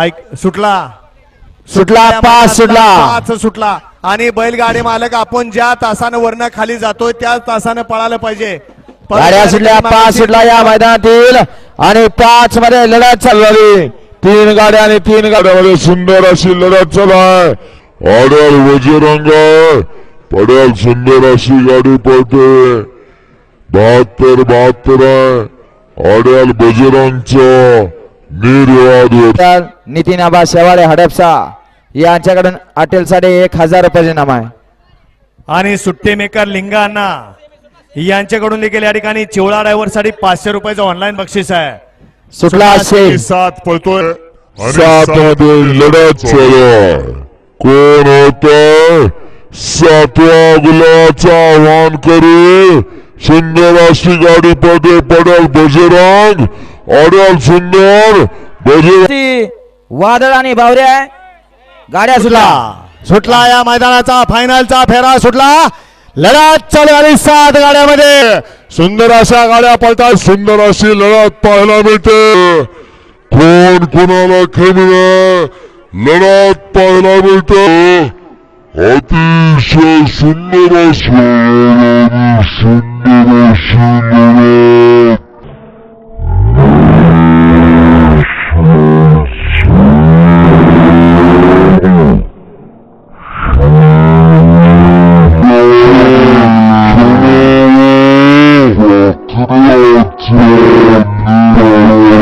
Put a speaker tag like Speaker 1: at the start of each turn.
Speaker 1: ऐक सुटला.
Speaker 2: सुटला पाच सुटला.
Speaker 1: पाच सुटला. आणि बैलगाडी मालक आपण ज्या तासानं वरनं खाली जातोय त्याच तासानं पळालं पाहिजे.
Speaker 2: गाड्या सुटल्या पाच सुटला या मैदानातील. आणि पाच मध्ये लढत चालू झाली. तीन गाड्या आणि तीन गाड्यामध्ये सुंदर अशी लढत चालू आहे.
Speaker 3: आड्याल वजरंग आहे. पड्याल सुंदर अशी गाडी पळते. बहात्तर बहात्तर आहे. आड्याल बजरंगचं.
Speaker 2: तर नितीन आबा शेवाळे हडपसा यांच्याकडून हॉटेलसाठी एक हजार रुपयाचे नाम आहे.
Speaker 1: आणि सुट्टे मेकर लिंगा अण्णा यांच्याकडून देखील या ठिकाणी चिवळा ड्रायव्हरसाठी पाचशे रुपयाचं ऑनलाईन बक्षीस आहे.
Speaker 2: सुटला शेख.
Speaker 3: सात पळतोय सात मध्ये लढत कोण होत? सातव्या गुलाचा आव्हान करू. सुंदर अशी गाडी पडे पडेल बजरंग. अडेल सुंदर
Speaker 2: ती वादळ आणि बावऱ्या गाड्या सुटला.
Speaker 1: सुटला या मैदानाचा फायनलचा फेरा सुटला. लढत चालू झाली सात गाड्यामध्ये.
Speaker 3: सुंदर अशा गाड्या पळतात सुंदर अशी लढत पाहायला मिळते. कोण कोणाला नाही लढत पाहायला मिळते. अतिशय सुंदर अशी सुंदर अशी लढत. Mm-hmm.